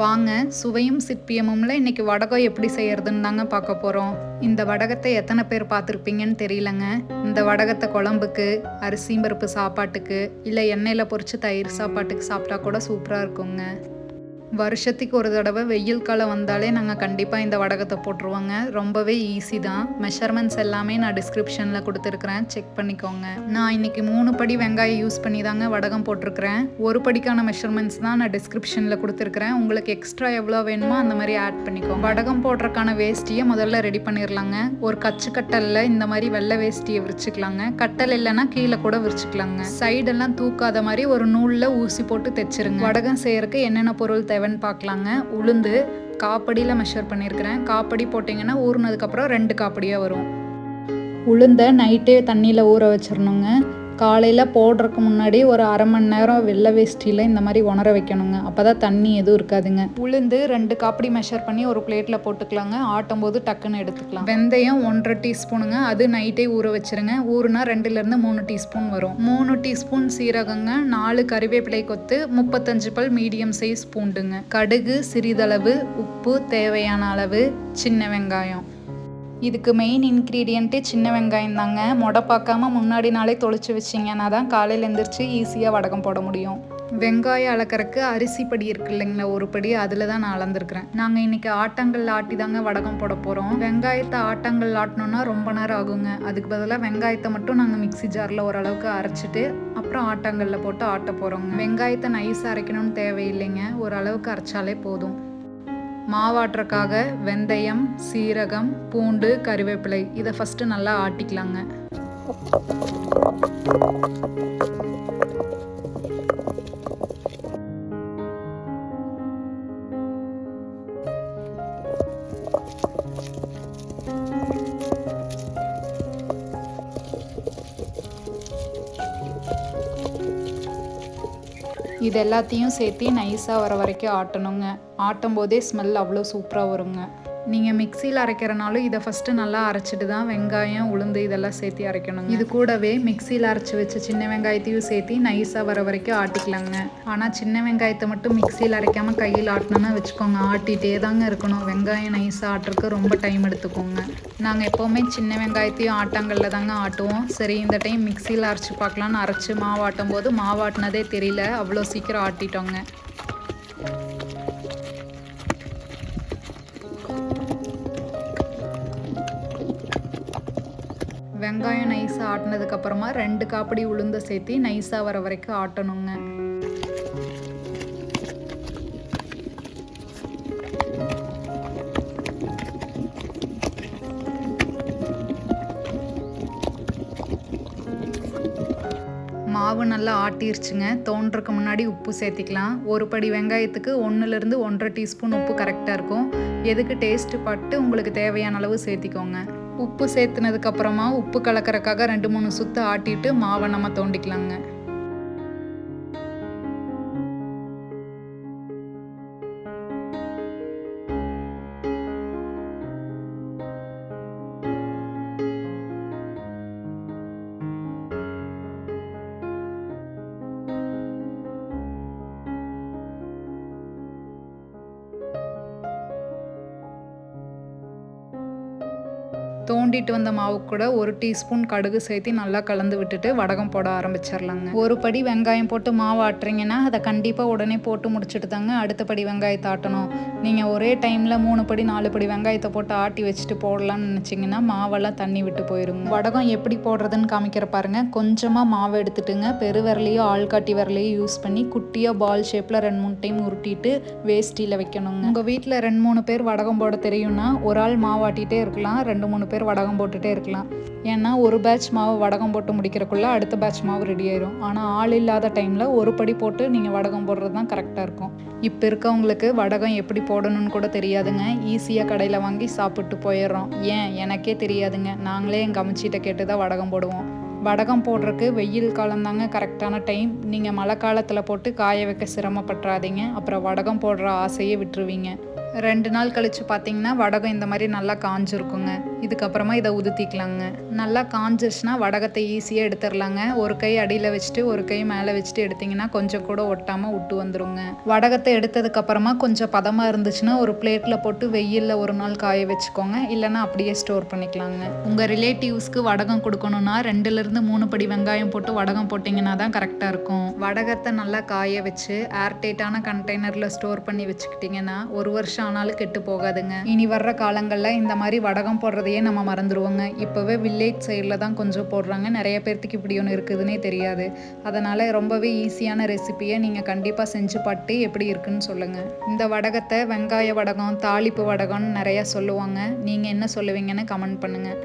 வாங்க சுவையும் சிற்பியமும்ல இன்னைக்கு வடகம் எப்படி செய்யறதுன்னு தாங்க பார்க்க போகிறோம் இந்த வடகத்தை எத்தனை பேர் பார்த்துருப்பீங்கன்னு தெரியலங்க. இந்த வடகத்தை குழம்புக்கு அரிசி பருப்பு சாப்பாட்டுக்கு இல்லை எண்ணெயில் பொறிச்சு தயிர் சாப்பாட்டுக்கு சாப்பிட்டா கூட சூப்பராக இருக்குங்க. வருஷத்துக்கு ஒரு தடவை வெயில் காலம் வந்தாலே நாங்கள் கண்டிப்பாக இந்த வடகத்தை போட்டுருவோங்க. ரொம்பவே ஈஸி தான். மெஷர்மெண்ட்ஸ் எல்லாமே நான் டிஸ்கிரிப்ஷனில் கொடுத்துருக்குறேன். செக் பண்ணிக்கோங்க. நான் இன்னைக்கு மூணு படி வெங்காயம் யூஸ் பண்ணி தாங்க வடகம் போட்டிருக்கிறேன். ஒரு படிக்கான மெஷர்மெண்ட்ஸ் தான் நான் டிஸ்கிரிப்ஷனில் கொடுத்துருக்குறேன். உங்களுக்கு எக்ஸ்ட்ரா எவ்வளோ வேணுமோ அந்த மாதிரி ஆட் பண்ணிக்கோ வடகம் போடுறதுக்கான வேஷ்டியை முதல்ல ரெடி பண்ணிடலாங்க ஒரு கச்சு கட்டலில் இந்த மாதிரி வெள்ளை வேஷ்டியை விரிச்சுக்கலாங்க. கட்டல் இல்லைன்னா கீழே கூட விரிச்சுக்கலாங்க. சைடெல்லாம் தூக்காத மாதிரி ஒரு நூலில் ஊசி போட்டு தைச்சிருங்க. வடகம் செய்யறதுக்கு என்னென்ன பொருள் செவன் பார்க்கலாங்க. உளுந்து காப்படியில் மெஷர் பண்ணியிருக்கிறேன். காப்படி போட்டிங்கன்னா ஊறினதுக்கப்புறம் ரெண்டு காப்படியாக வரும். உளுந்தை நைட்டே தண்ணியில் ஊற வச்சிடணுங்க காலையில் போடுறதுக்கு முன்னாடி ஒரு அரை மணி நேரம் வெள்ளை வேஷ்டியில் இந்த மாதிரி உணர வைக்கணுங்க. அப்போ தான் தண்ணி எதுவும் இருக்காதுங்க. உளுந்து ரெண்டு காப்படி மெஷர் பண்ணி ஒரு பிளேட்டில் போட்டுக்கலாங்க. ஆட்டும் போது டக்குன்னு எடுத்துக்கலாம். வெந்தயம் ஒன்றரை டீஸ்பூனுங்க. அது நைட்டே ஊற வச்சிருங்க. ஊறுனா ரெண்டுலேருந்து மூணு டீஸ்பூன் வரும். மூணு டீஸ்பூன் சீரகங்க நாலு கறிவேப்பிலை கொத்து முப்பத்தஞ்சு பல் மீடியம் சைஸ் பூண்டுங்க. கடுகு சிறிதளவு உப்பு தேவையான அளவு சின்ன வெங்காயம். இதுக்கு மெயின் இன்க்ரீடியண்ட்டே சின்ன வெங்காயம் தாங்க. மொடை பார்க்காம முன்னாடி நாளே தொளிச்சு வச்சிங்கன்னா தான் காலையில் எழுந்திரிச்சு ஈஸியாக வடகம் போட முடியும். வெங்காயம் அளக்கறக்கு அரிசி படி இருக்கு இல்லைங்களா ஒரு படி அதில் தான் நான் அளந்துருக்குறேன். நாங்கள் இன்னைக்கு ஆட்டங்கள் ஆட்டி தாங்க வடகம் போட போகிறோம் வெங்காயத்தை ஆட்டங்கள் ஆட்டணும்னா ரொம்ப நேரம் ஆகுங்க. அதுக்கு பதிலாக வெங்காயத்தை மட்டும் நாங்கள் மிக்ஸி ஜாரில் ஓரளவுக்கு அரைச்சிட்டு அப்புறம் ஆட்டங்களில் போட்டு ஆட்ட போகிறோங்க வெங்காயத்தை நைஸாக அரைக்கணும்னு தேவையில்லைங்க. ஓரளவுக்கு அரைச்சாலே போதும். மாவாட்டுறக்காக வெந்தயம் சீரகம் பூண்டு கறிவேப்பிலை இதை ஃபஸ்ட்டு நல்லா ஆட்டிக்கலாங்க. இது எல்லாத்தையும் சேர்த்து நைஸாக வர வரைக்கும் ஆட்டணுங்க. ஆட்டும் போதே ஸ்மெல் அவ்வளோ சூப்பராக வருங்க. நீங்கள் மிக்சியில் அரைக்கிறனாலும் இதை ஃபஸ்ட்டு நல்லா அரைச்சிட்டு தான் வெங்காயம் உளுந்து இதெல்லாம் சேர்த்து அரைக்கணுங்க. இது கூடவே மிக்சியில் அரைச்சி வச்ச சின்ன வெங்காயத்தையும் சேர்த்து நைஸாக வர வரைக்கும் ஆட்டிக்கலாங்க. ஆனால் சின்ன வெங்காயத்தை மட்டும் மிக்சியில் அரைக்காமல் கையில் ஆட்டினோன்னா வச்சுக்கோங்க ஆட்டிகிட்டே தாங்க இருக்கணும். வெங்காயம் நைஸாக ஆட்டுறதுக்கு ரொம்ப டைம் எடுத்துக்கோங்க. நாங்கள் எப்போவுமே சின்ன வெங்காயத்தையும் ஆட்டாங்கல்ல தாங்க ஆட்டுவோம். சரி இந்த டைம் மிக்சியில் அரைச்சி பார்க்கலான்னு அரைச்சி மாவாட்டும் போது மாவாட்டினதே தெரியல. அவ்வளோ சீக்கிரம் ஆட்டிட்டோங்க. வெங்காயம் நைஸாக ஆட்டினதுக்கப்புறமா ரெண்டு காப்படி உளுந்த சேர்த்து நைஸாக வர வரைக்கும் ஆட்டணுங்க. மாவு நல்லா ஆட்டிருச்சுங்க. தோன்றதுக்கு முன்னாடி உப்பு சேர்த்திக்கலாம். ஒரு படி வெங்காயத்துக்கு ஒன்றுலேருந்து ஒன்றரை டீஸ்பூன் உப்பு கரெக்டாக இருக்கும். எதுக்கு டேஸ்ட்டு பட்டு உங்களுக்கு தேவையான அளவு சேர்த்திக்கோங்க. உப்பு சேர்த்துனதுக்கப்புறமா உப்பு கலக்கிறக்காக ரெண்டு மூணு சுத்து ஆட்டிட்டு மாவை நம்ம தோண்டிக்கலாங்க. தோண்டிட்டு வந்த மாவு கூட ஒரு டீஸ்பூன் கடுகு சேர்த்து நல்லா கலந்து விட்டுட்டு வடகம் போட ஆரம்பிச்சிடலாங்க ஒரு படி வெங்காயம் போட்டு மாவு ஆட்டுறீங்கன்னா அதை கண்டிப்பாக உடனே போட்டு முடிச்சுட்டு தாங்க அடுத்த படி வெங்காயத்தை ஆட்டணும். நீங்கள் ஒரே டைமில் மூணு படி நாலு படி வெங்காயத்தை போட்டு ஆட்டி வச்சுட்டு போடலாம்னு நினச்சிங்கன்னா மாவெல்லாம் தண்ணி விட்டு போயிருங்க வடகம் எப்படி போடுறதுன்னு காமிக்கிற பாருங்க. கொஞ்சமாக மாவு எடுத்துட்டுங்க. பெரு விரலையோ ஆள்காட்டி விரலையோ யூஸ் பண்ணி குட்டியாக பால் ஷேப்பில் ரெண்டு மூணு டைம் உருட்டிட்டு வேஸ்டியில் வைக்கணுங்க. உங்கள் வீட்டில் ரெண்டு மூணு பேர் வடகம் போட தெரியும்னா ஒரு ஆள் மாவாட்டிகிட்டே இருக்கலாம். ரெண்டு மூணு பேர் பேர் வடகம் போட்டுகிட்டே இருக்கலாம். ஏன்னா ஒரு பேட்ச் மாவு வடகம் போட்டு முடிக்கிறக்குள்ள அடுத்த பேட்ச் மாவு ரெடி ஆயிரும். ஆனால் ஆள் இல்லாத டைமில் ஒரு படி போட்டு நீங்கள் வடகம் போடுறது தான் கரெக்டாக இருக்கும். இப்போ இருக்கவங்களுக்கு வடகம் எப்படி போடணும்னு கூட தெரியாதுங்க. ஈஸியாக கடையில் வாங்கி சாப்பிட்டு போயிடுறோம். ஏன்? எனக்கே தெரியாதுங்க. நாங்களே எங்கள் அம்ச்சிட்ட கேட்டு தான் வடகம் போடுவோம். வடகம் போடுறதுக்கு வெயில் காலம்தாங்க கரெக்டான டைம் நீங்கள் மழை காலத்தில் போட்டு காய வைக்க சிரமப்பட்டுறாதீங்க. அப்புறம் வடகம் போடுற ஆசையே விட்டுருவீங்க. ரெண்டு நாள் கழித்து பார்த்தீங்கன்னா வடகம் இந்த மாதிரி நல்லா காஞ்சிருக்குங்க. இதுக்கப்புறமா இதை உதுத்திக்கலாங்க. நல்லா காஞ்சிருச்சுன்னா வடகத்தை ஈஸியாக எடுத்துடலாங்க ஒரு கை அடியில் வச்சுட்டு ஒரு கை மேலே வச்சுட்டு எடுத்திங்கன்னா கொஞ்சம் கூட ஒட்டாமல் விட்டு வந்துருங்க. வடகத்தை எடுத்ததுக்கப்புறமா கொஞ்சம் பதமாக இருந்துச்சுன்னா ஒரு பிளேட்டில் போட்டு வெயிலில் ஒரு நாள் காய வச்சுக்கோங்க. இல்லைன்னா அப்படியே ஸ்டோர் பண்ணிக்கலாங்க. உங்கள் ரிலேட்டிவ்ஸ்க்கு வடகம் கொடுக்கணுன்னா ரெண்டுலேருந்து மூணு படி வெங்காயம் போட்டு வடகம் போட்டிங்கன்னா தான் கரெக்டாக இருக்கும். வடகத்தை நல்லா காய வச்சு ஏர்டைட்டான கண்டெய்னரில் ஸ்டோர் பண்ணி வச்சுக்கிட்டிங்கன்னா ஒரு வருஷம் ஆனாலும் கெட்டு போகாதுங்க. இனி வர்ற காலங்களில் இந்த மாதிரி வடகம் போடுறதையே நம்ம மறந்துடுவோங்க இப்போவே வில்லேஜ் சைடில் தான் கொஞ்சம் போடுறாங்க. நிறைய பேர்த்துக்கு இப்படி ஒன்று இருக்குதுன்னே தெரியாது. அதனால் ரொம்பவே ஈஸியான ரெசிபியை நீங்கள் கண்டிப்பாக செஞ்சு பார்த்து எப்படி இருக்குன்னு சொல்லுங்கள் இந்த வடகத்தை வெங்காய வடகம் தாளிப்பு வடகம்னு நிறையா சொல்லுவாங்க. நீங்கள் என்ன சொல்லுவீங்கன்னு கமெண்ட் பண்ணுங்கள்